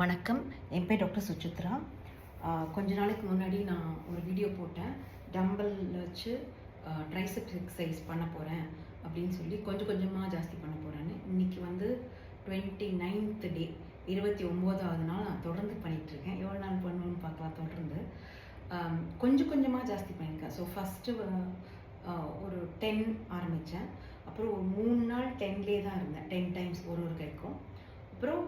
வணக்கம். என் பேர் டாக்டர் சுச்சித்ரா கொஞ்ச நாளைக்கு முன்னாடி நான் ஒரு வீடியோ போட்டேன். டம்பல் வச்சு ட்ரைசெப்ஸ் எக்ஸசைஸ் பண்ண போகிறேன் அப்படின்னு சொல்லி கொஞ்சம் கொஞ்சமாக ஜாஸ்தி பண்ண போகிறேன்னு இன்னைக்கு வந்து டுவெண்ட்டி நைன்த் டே இருபத்தி ஒம்போதாவது நாள் நான் தொடர்ந்து பண்ணிகிட்ருக்கேன் எவ்வளோ நாள் பண்ணணும்னு பார்க்கலாம் தொடர்ந்து. கொஞ்சம் கொஞ்சமாக ஜாஸ்தி பண்ணியிருக்கேன். ஸோ ஃபஸ்ட்டு ஒரு டென் ஆரம்பித்தேன் அப்புறம் ஒரு மூணு நாள் டென்லேயே தான் இருந்தேன். டென் டைம்ஸ் ஒரு ஒரு கைக்கும். அப்புறம்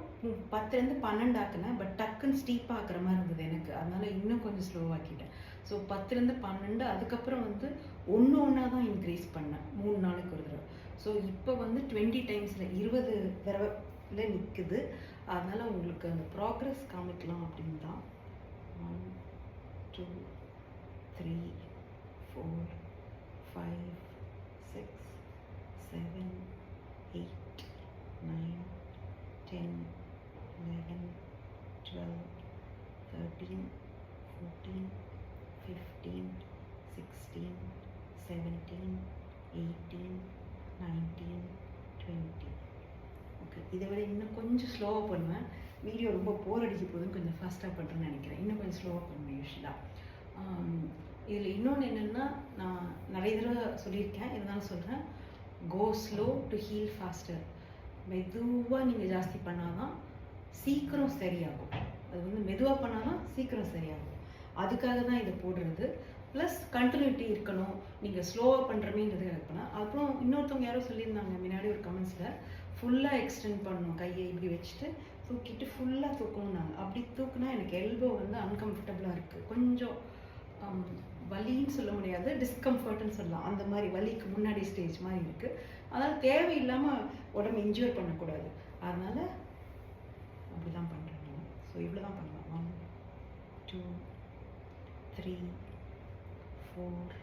பத்துலேருந்து பன்னெண்டு ஆக்குனேன் பட் டக்குன்னு ஸ்டீப்பாக ஆக்குற மாதிரி இருந்தது எனக்கு. அதனால இன்னும் கொஞ்சம் ஸ்லோவாக்கிட்டேன் ஸோ பத்துலேருந்து பன்னெண்டு அதுக்கப்புறம் வந்து ஒன்று ஒன்றா தான் இன்க்ரீஸ் பண்ணேன். மூணு நாளைக்கு ஒரு தடவை. ஸோ இப்போ வந்து டுவெண்ட்டி டைம்ஸில் இருபது தடவைல நிற்குது அதனால் உங்களுக்கு அந்த ப்ராக்ரஸ் காமிக்கலாம் அப்படின்னு தான். One two three four five six seven eight nine ten eleven twelve thirteen fourteen fifteen sixteen seventeen eighteen nineteen twenty okay இதை விட இன்னும் கொஞ்சம் ஸ்லோவாக பண்ணுவேன். வீடியோ ரொம்ப போர் அடிக்க போகுதுன்னு கொஞ்சம் ஃபாஸ்ட்டாக பண்ணுறேன்னு நினைக்கிறேன். இன்னும் கொஞ்சம் ஸ்லோவாக பண்ணுவேன் யூஸ்வலாக இதில் இன்னொன்று என்னென்னா நான் நிறைய தடவை சொல்லியிருக்கேன். இருந்தாலும் சொல்கிறேன் go slow to heal faster மெதுவாக நீங்கள் ஜாஸ்தி பண்ணாதான் சீக்கிரம் சரியாகும். அது வந்து மெதுவாக பண்ணாதான் சீக்கிரம் சரியாகும். அதுக்காக தான் இதை போடுறது. ப்ளஸ் கண்டினியூட்டி இருக்கணும். நீங்கள் ஸ்லோவாக பண்ணுறமேன்றது எனக்கு பண்ணேன் அப்புறம் இன்னொருத்தவங்க யாரோ சொல்லியிருந்தாங்க முன்னாடி ஒரு கமெண்ட்ஸில் ஃபுல்லாக எக்ஸ்டெண்ட் பண்ணணும். கையை இப்படி வச்சுட்டு தூக்கிட்டு ஃபுல்லாக தூக்கணும்னாங்க. அப்படி தூக்குனா எனக்கு எல்போ வந்து அன்கம்ஃபர்டபுளாக இருக்குது கொஞ்சம் வலின்னு சொல்ல முடியாது டிஸ்கம்ஃபர்ட்னு சொல்லலாம். அந்த மாதிரி வலிக்கு முன்னாடி ஸ்டேஜ் மாதிரி இருக்குது அதனால் தேவையில்லாமல் உடம்பு என்ஜாய் பண்ணக்கூடாது. அதனால் அப்படி தான் பண்ணுறோம் ஸோ இவ்வளோ தான் பண்ணலாம். One two three four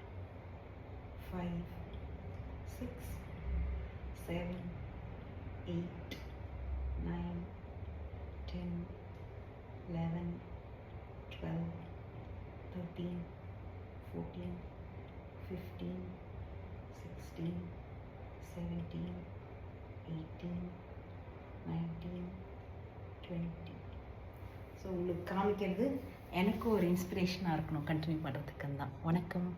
five six seven eight nine ten eleven twelve thirteen fourteen fifteen sixteen seventeen eighteen nineteen twenty so உங்களுக்கு காமிக்கிறது எனக்கும் ஒரு இன்ஸ்பிரேஷனாக இருக்கணும். கண்டினியூ பண்ணுறதுக்குன்னு தான். வணக்கம்.